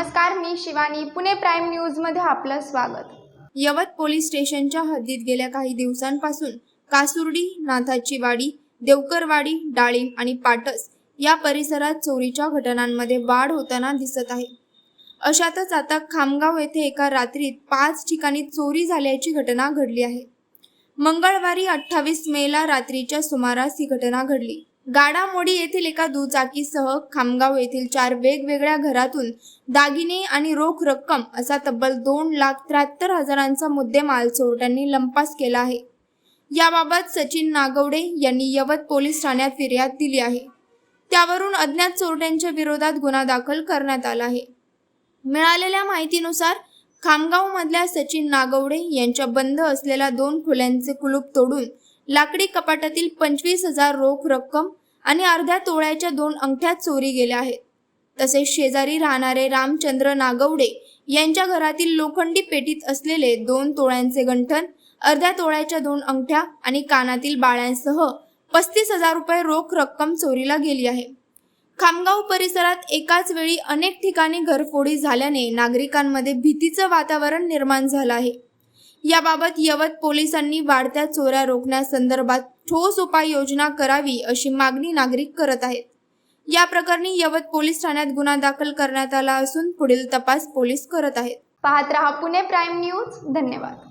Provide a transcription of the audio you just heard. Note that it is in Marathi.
नमस्कार मी शिवानी. पुणे प्राईम न्यूजमध्ये आपलं स्वागत. यवत पोलीस स्टेशनच्या हद्दीत गेल्या काही दिवसांपासून कासुर्डी नाथाची वाडी देवकरवाडी डाळिंब आणि पाटस या परिसरात चोरीच्या घटनांमध्ये वाढ होताना दिसत आहे. अशातच आता खामगाव येथे एका रात्रीत पाच ठिकाणी चोरी झाल्याची घटना घडली आहे. मंगळवारी अठ्ठावीस मेला रात्रीच्या सुमारास ही घटना घडली. गाडामोडी येथील एका दुचाकीसह खामगाव येथील चार वेगवेगळ्या घरातून दागिने आणि रोख रक्कम असा तब्बल दोन लाख त्र्याहत्तर हजारांचा मुद्देमाल चोरट्यांनी लंपास केला आहे. याबाबत सचिन नागवडे यांनी यवत पोलीस ठाण्यात फिर्याद दिली आहे. त्यावरून अज्ञात चोरट्यांच्या विरोधात गुन्हा दाखल करण्यात आला आहे. मिळालेल्या माहितीनुसार खामगावमधल्या सचिन नागवडे यांच्या बंद असलेल्या दोन खोल्यांचे कुलूप तोडून लाकडी कपाटातील पंचवीस हजार रोख रक्कम आणि अर्ध्या तोळ्याच्या दोन अंगठ्या चोरी गेल्या आहेत. तसेच शेजारी राहणारे रामचंद्र नागवडे यांच्या घरातील लोखंडी पेटीत असलेले दोन तोळ्यांचे गंठन अर्ध्या तोळ्याच्या दोन अंगठ्या आणि कानातील बाळ्यांसह पस्तीस हजार रुपये रोख रक्कम चोरीला गेली आहे. खामगाव परिसरात एकाच वेळी अनेक ठिकाणी घरफोडी झाल्याने नागरिकांमध्ये भीतीचं वातावरण निर्माण झालं आहे. याबाबत यवत पोलिसांनी वाढत्या चोऱ्या रोखण्यासंदर्भात ठोस उपाययोजना करावी अशी मागणी नागरिक करत आहेत. या प्रकरणी यवत पोलीस ठाण्यात गुन्हा दाखल करण्यात आला असून पुढील तपास पोलीस करत आहेत. पाहत रहा पुणे प्राईम न्यूज. धन्यवाद.